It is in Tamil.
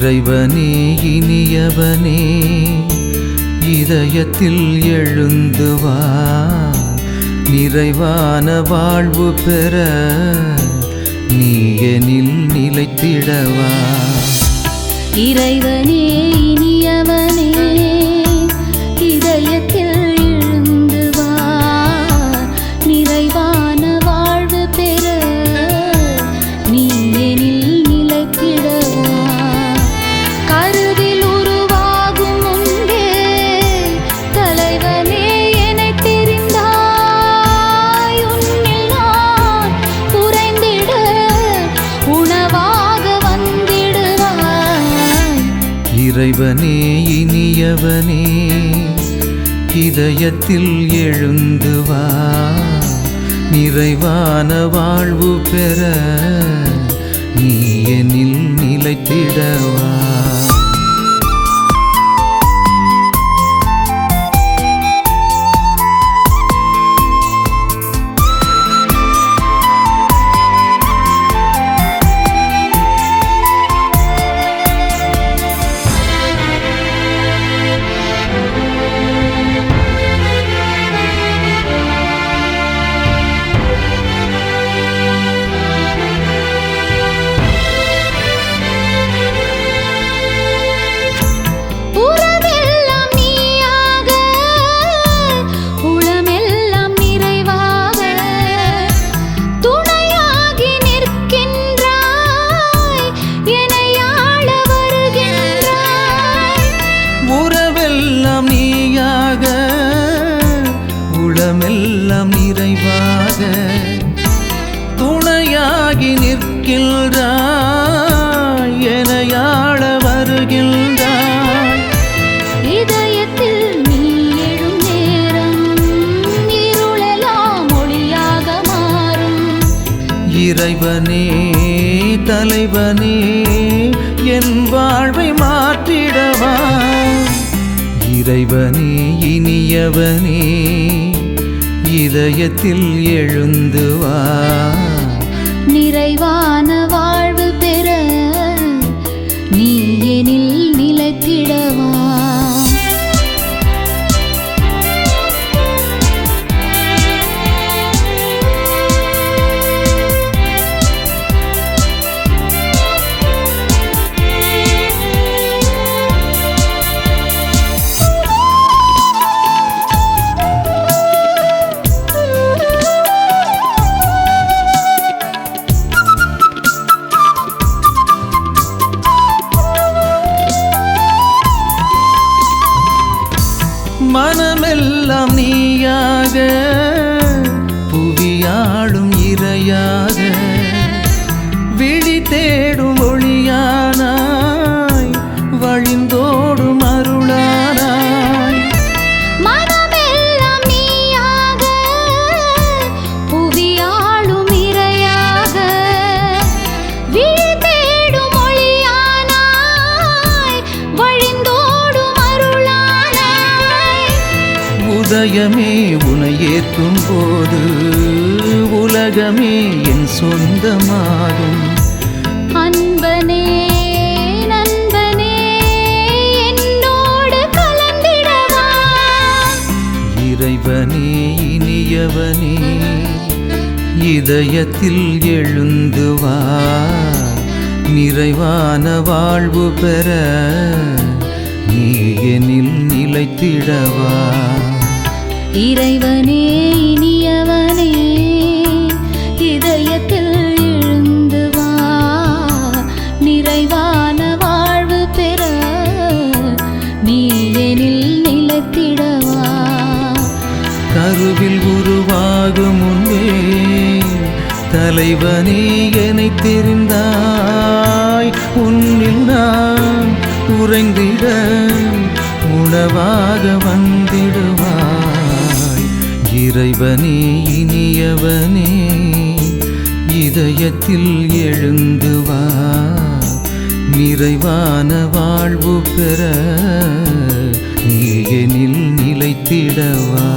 இறைவனே இனியவனே இதயத்தில் எழுந்துவா நிறைவான வாழ்வு பெற நீ எனில் நிலைத்திடவா. இறைவனே இறைவனே இனியவனே இதயத்தில் எழுந்து வா. நிறைவான வாழ்வு பெற நீ எனில் நிலைத்திடவா நிறைவாக துணையாகி நிற்கின்றாய் எனையாள வருகின்றாய். இதயத்தில் நீ எழும் நேரம் இருளெல்லாம் ஒளியாக மாறும். இறைவனே தலைவனே என் வாழ்வை மாற்றிடவா. இறைவனே இனியவனே இதயத்தில் எழுந்து வா. மனமெல்லாம் நீயாக புவியாளும் இரையாக உதயமே உனை ஏற்கும் போது உலகமே என் சொந்தமாகும். அன்பனே நண்பனே என்னோடு கலந்திடவா? இறைவனே இனியவனே இதயத்தில் எழுந்து வா. நிறைவான வாழ்வு பெற நீ எனில் நிலைத்திடவா? இறைவனே இனியவனே இதயத்தில் எழுந்து வா. நிறைவான வாழ்வு பெற நீ எனில் நிலத்திடவா கருவில் உருவாகும் முன்பே தலைவனே என தெரிந்தாய். உன்னில் நான் உறைந்திட உணவாக வந்திட. இறைவனே இனியவனே இதயத்தில் எழுந்து வா. நிறைவான வாழ்வு பெற நீ எனில் நிலைத்திடவா